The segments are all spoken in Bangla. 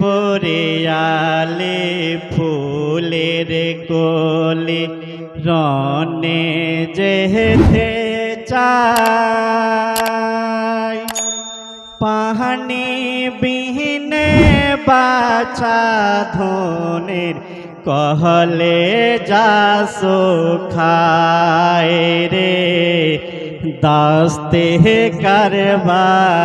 বরে আলে ফুলের কোলে রনে যেতে চাই পাহানি বিহীনে বাছা ধনের কহলে যা খায় রে দাস্তে কারবালায়।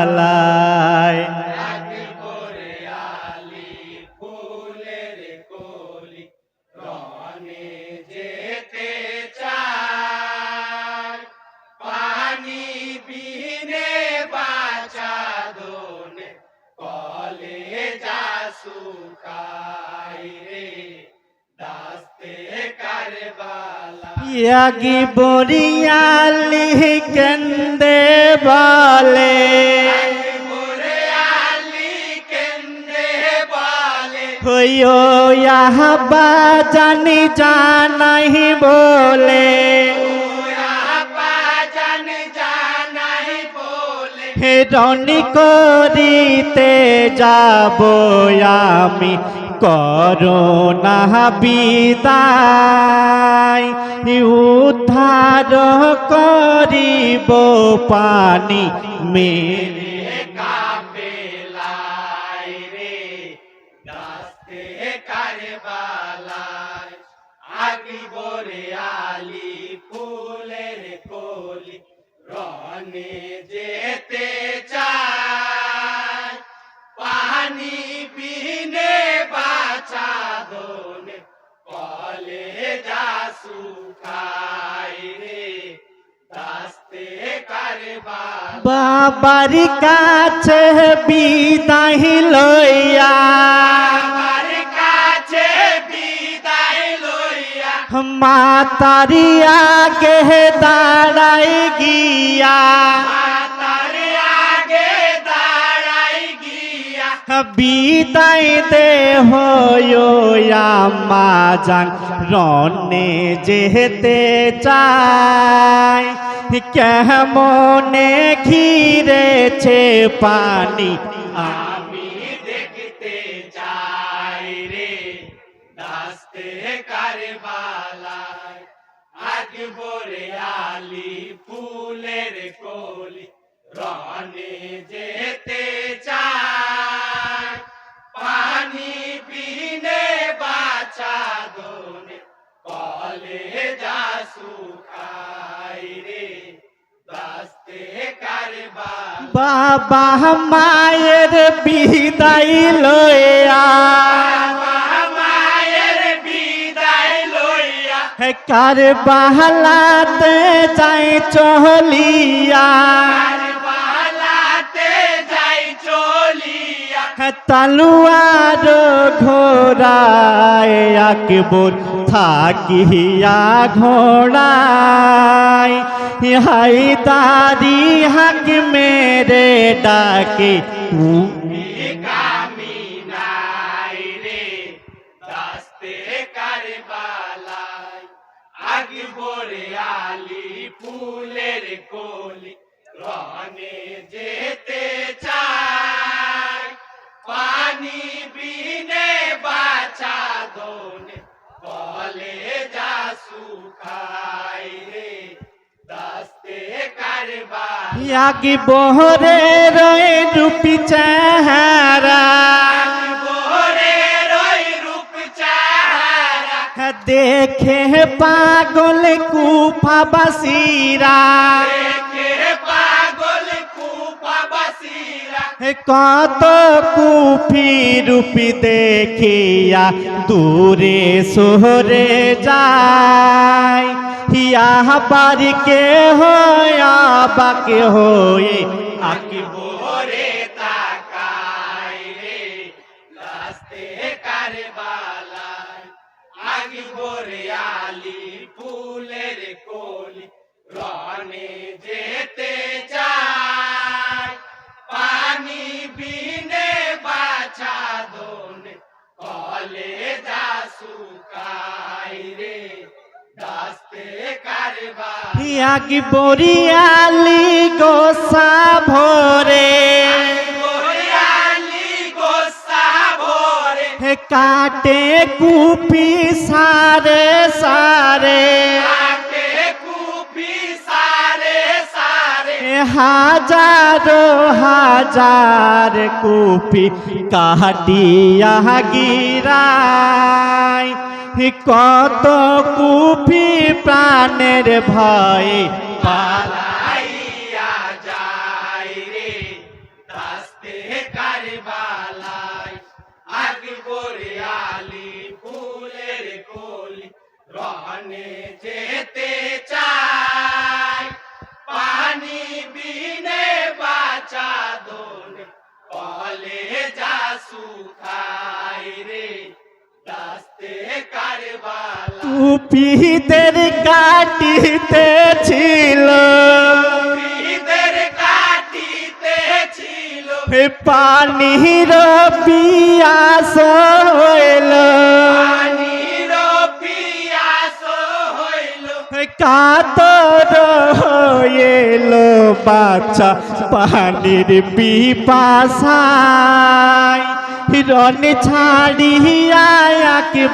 ইয়াগি বরিয়ালি কেন্দে বলে ইয়াহবা জানি জানাই বলে বলে হে রনি করিতে যাব আমি। করোনা বিদায়, উদ্ধার করিব পানি। মেরে কাপেলাই রে আগি বরে আলি রনে যেতে চায় পানি বিনে বাঁচা দোনে কলে যা সুখাই বাবার কাছে বিদায় লইয়া মাতারিয়া কে দাঁড়াই গিয়া। মা যান রনে যেতে চাই। কেমনে ঘিরেছে পানি? আমি বরে আলি ফুলের কলি রনে যেতে চাই পানি বিনে বাঁচা দোনে কলে যা সুখাই রে দাস্তে কারবালায় বাবা মায়ের বিদায় লইয়া কার বাহলাতে যাই চলিয়া কারবালাতে যাই চলিয়া তালুয়ার ঘোড়ায় আকবর থাকিয়া ঘোড়ায় হাই তারি হাক মেরে ডাকে কামি কলি রনে যেতে চায় পানি বিনে বাঁচা দোনে কলে যা সুখাই রে, দাস্তে কারবালায় ইয়াকি বহরে রয়ে রূপি চেহারা। দেখে পাগল কুফাবাসীরা। কত কুফি রূপি দেখিয়া দূরে সোহরে যায়। হিয়া বাড়িকে হয়া বাকে হয়ে আকি আগি ভোরে আলি, ফুলের কলি, রনে যেতে চায় পানি বিনে বাছা দোনে, কলে যা সুখাই রে, দাস্তে ইয়াকি বরিয়ালি গোসা ভরে কাটে কুপি সারে সারে। হাজারো হাজার কুপি কাটিয়া গিরাই। কত কুপি প্রাণের ভয়ে পালা পানি বিনে বাঁচা দোনে। কলে যা সুখায় রে দাস্তে কারবালা। কাটিতে ছিল। ঈদের কাটিতে ছিল। পানির পিয়াস হইল। কাতর হইল বাচ্চা পানির পিপাসায়। রন ছাড়িয়া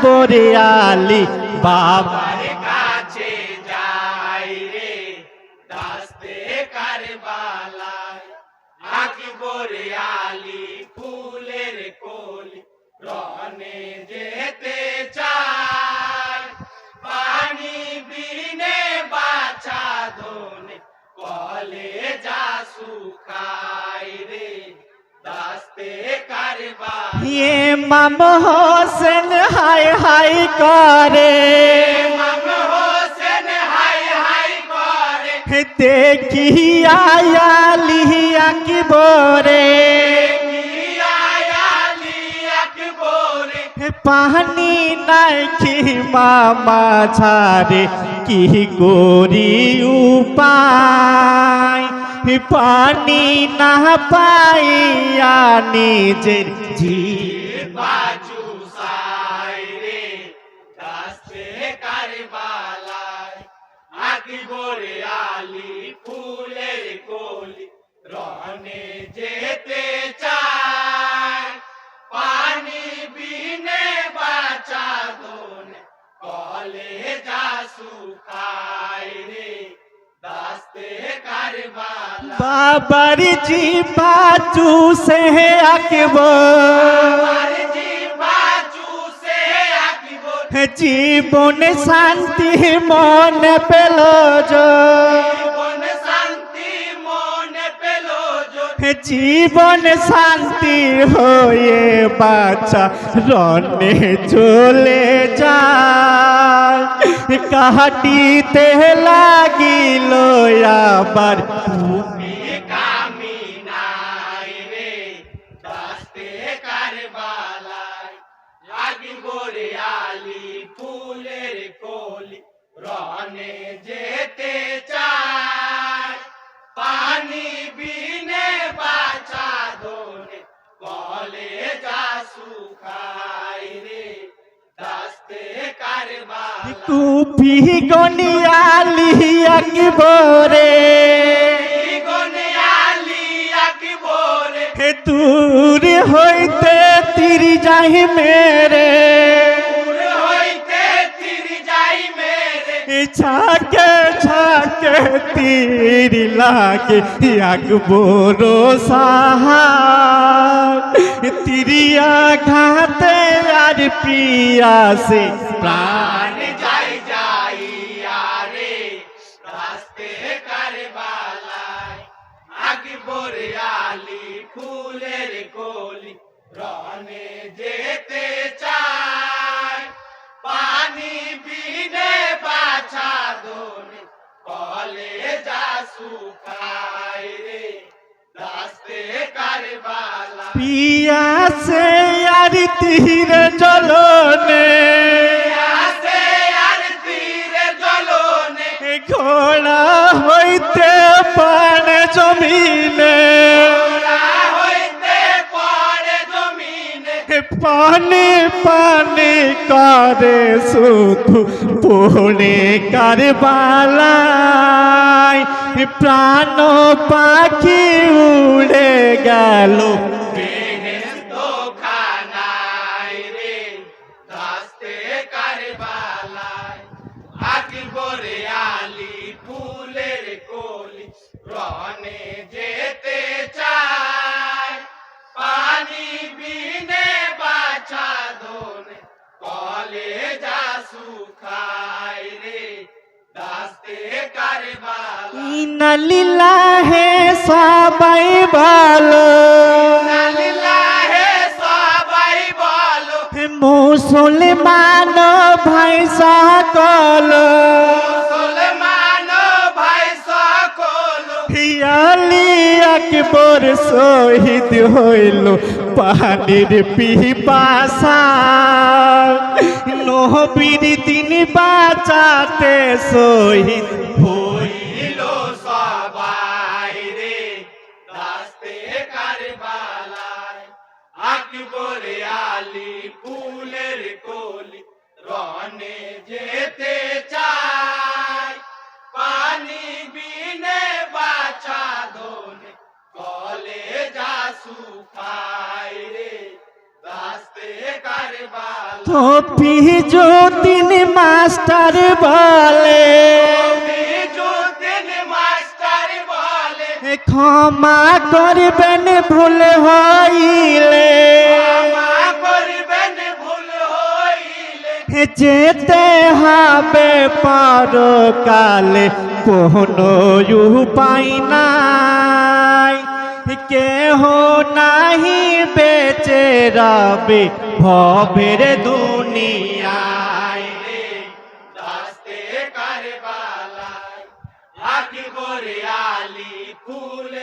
বরে আলি বাবা ইমাম হোসেন হাই হাই করে। দেখিয়া আলিয়া কি বরে পানি নাই কি মামা ছাড়ে, কি করি উপায়? পানি না পাইয়া নিজের জি ফুলের কলি রনে যেতে চায় পানি বিনে বাঁচা দোনে কলে যা সুখায় রে দাস্তে কারবালা বাবার জি বাচু সে আঁকবো আমার জিহ্বা চুষে আঁকিবো জীবন শান্তি মন পেল জীবন শান্তি হয়ে বাচ্চা রনে চলে যায়। কাটিতে লাগিল আবার চায় পানি বিনে বাঁচা দোনে কলে যা সুখাই রে দাস্তে কারবালায় কুপি গনিয়ালি আকবরে। হে দূর হইতে তীর যাই মেরে। ছাকে ছাকে তীর লাগে আকবর সাহার তিরিয়া ঘাতে আর প্রিয়াসে প্রাণ পিয়াসে আর তীর জলনে ঘোড়া হইতে পান জমিনে। পানি পানি করে শুধু পড়ে কারবালায় প্রাণ পাখি উড়ে গেল কলে যা সুখাই রে দাস্তে কারবালা। ইনালিলা হে সবাই বলো মুসলমান ভাই সকল। আকবর শহীদ হইল পানির পিপাসা। নহবীর দিন বাঁচাতে শহীদ হইল সবাই রে, দাস্তে কারবালায়। আকবর আলী ফুলের কলি রনে যেতে চায়। পানি বিনে দোনে কলে যা থপি যতীন মাস্টার বলে। ক্ষমা করবেন ভুল হইলে। ক্ষমা করবেন ভুল হইলে। যেতে হবে পরকালে কোনো উপায় নাই। কেহ নাহি বেঁচে রবে ভবের দুনিয়ায়। দাস্তে কারবালায় করে আলী ফুলের